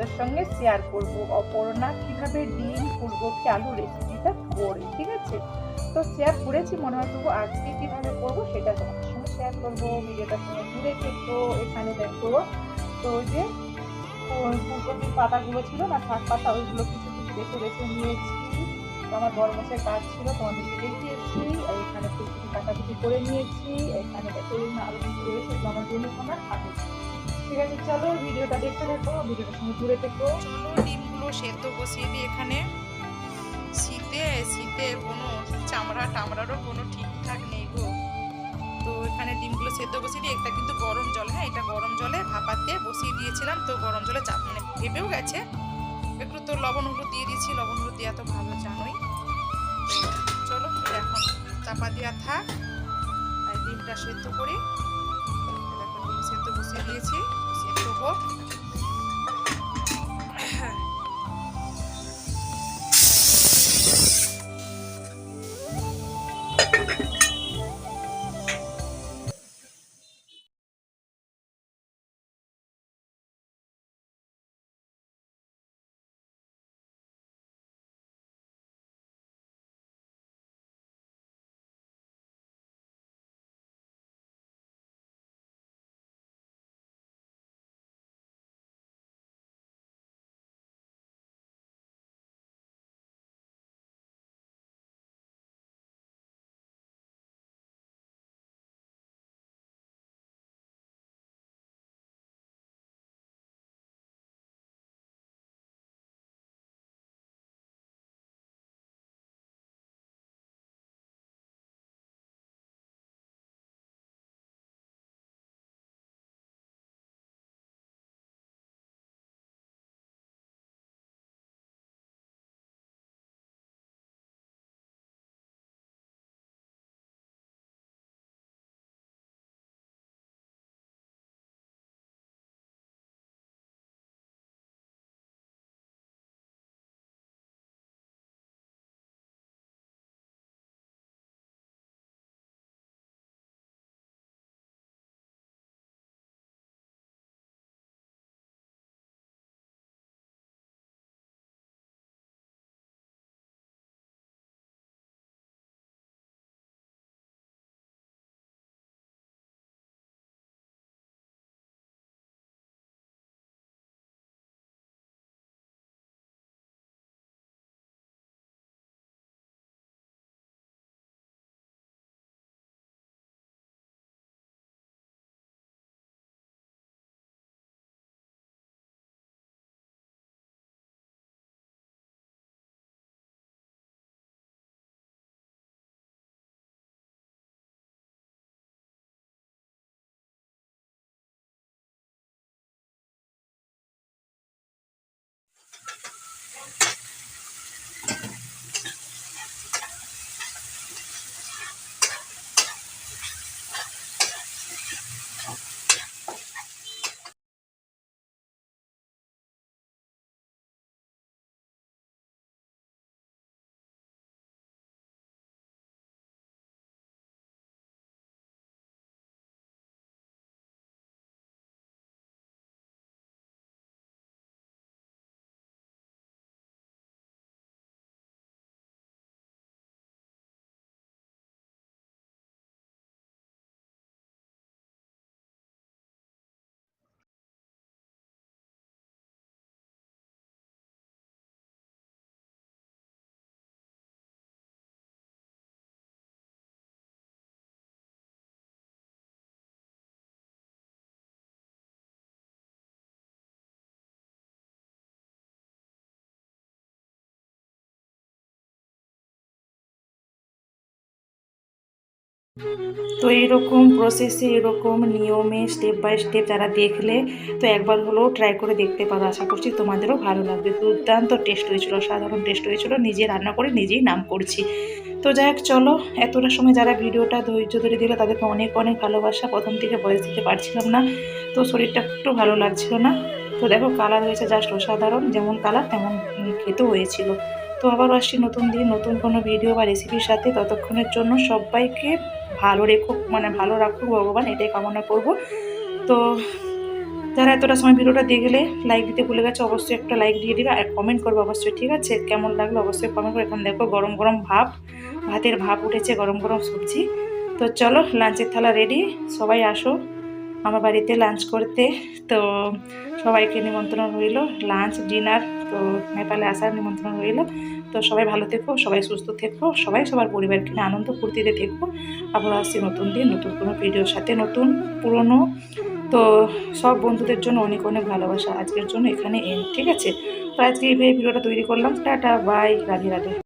সঙ্গে শেয়ার করব। অপর্ণা কীভাবে ডিম করব ফুলকপি, আলু রেসিপিটা করে, ঠিক আছে? তো শেয়ার করেছি, মনে হয় তবু আজকে কীভাবে করব সেটা তোমাদের সঙ্গে শেয়ার করব। ভিডিওটা সঙ্গে ঘুরে দেখব এখানে দেখো। তো যে ফুল- ফুলকপির পাতাগুলো ছিল না, শাক পাতা, ওইগুলো কিছু কিছু বেছে বেছে নিয়েছি। আমার বড় মাসের কাজ ছিল তোমাদেরকে দেখিয়েছি। এখানে ফুলকপি কাটাকুটি করে নিয়েছি। এখানে দেখো আলু কিছু রয়েছে আমার জন্য আমার খাবে। ঠিক আছে, চলো ভিডিওটা দেখতে দেখো ভিডিওটার সঙ্গে ঘুরে দেখো চলো ডিমগুলো সেদ্ধ বসিয়ে দিই এখানে। শীতে শীতে কোনো চামড়া টামড়ারও কোনো ঠিকঠাক নেই গো। তো এখানে ডিমগুলো সেদ্ধ বসিয়ে দিই এটা কিন্তু গরম জল হ্যাঁ এটা গরম জলে ভাপাতে বসিয়ে দিয়েছিলাম, তো গরম জলে চাপ মানে ভেবেও গেছে। একটু তো লবণ হলুদ দিয়ে দিয়েছি, লবণ হলুদ দেওয়া তো ভালো, জানোই। চলো, এখন চাপা দেওয়া থাক, আর ডিমটা সেদ্ধ করি। বসিয়ে দিয়েছি। সেদ্ধ হোক। তো এইরকম প্রসেসে এরকম নিয়মে স্টেপ বাই স্টেপ যারা দেখলে তো একবার হলেও ট্রাই করে দেখতে পারো। আশা করছি তোমাদেরও ভালো লাগবে। দুর্দান্ত টেস্ট হয়েছিল সাধারণ টেস্ট হয়েছিল। নিজে রান্না করে নিজেই নাম করছি। তো যাই হোক, চলো। এতটা সময় যারা ভিডিওটা ধৈর্য ধরে দিলে তাদেরকে অনেক অনেক ভালোবাসা। প্রথম থেকে বয়স দিতে পারছিলাম না। তো শরীরটা একটু ভালো লাগছিল না। তো দেখো কালার হয়েছে জাস্ট অসাধারণ। যেমন কালার তেমন খেতেও হয়েছিল। তো আবার আসছি নতুন দিন, নতুন কোনো ভিডিও বা রেসিপির সাথে। ততক্ষণের জন্য সবাইকে ভালো রেখো মানে ভালো রাখুক ভগবান, এটাই কামনা করব। তো যারা এতটা সময় ভিডিওটা দেখলে লাইক দিতে ভুলে গেছে, অবশ্যই একটা লাইক দিয়ে দিবে আর কমেন্ট করবে অবশ্যই, ঠিক আছে? কেমন লাগল অবশ্যই কমেন্ট করে। এখন দেখো গরম গরম ভাব, ভাতের ভাব উঠেছে, গরম গরম সবজি। তো চলো লাঞ্চের থালা রেডি সবাই আসো আমার বাড়িতে লাঞ্চ করতে। তো সবাইকে নিমন্ত্রণ রইল লাঞ্চ ডিনার তো নেপালে আসার নিমন্ত্রণ রইল। তো সবাই ভালো থেকো, সবাই সুস্থ থেকো, সবাই সবার পরিবারকে নিয়ে আনন্দ ফুর্তিতে থেকো। আবার আসছি নতুন দিন, নতুন কোনো ভিডিওর সাথে, নতুন, পুরনো। তো সব বন্ধুদের জন্য অনেক অনেক ভালোবাসা। আজকের জন্য এখানে এন ঠিক আছে? তো আজকে এই ভিডিওটা তৈরি করলাম। Tata bye Radhe Radhe.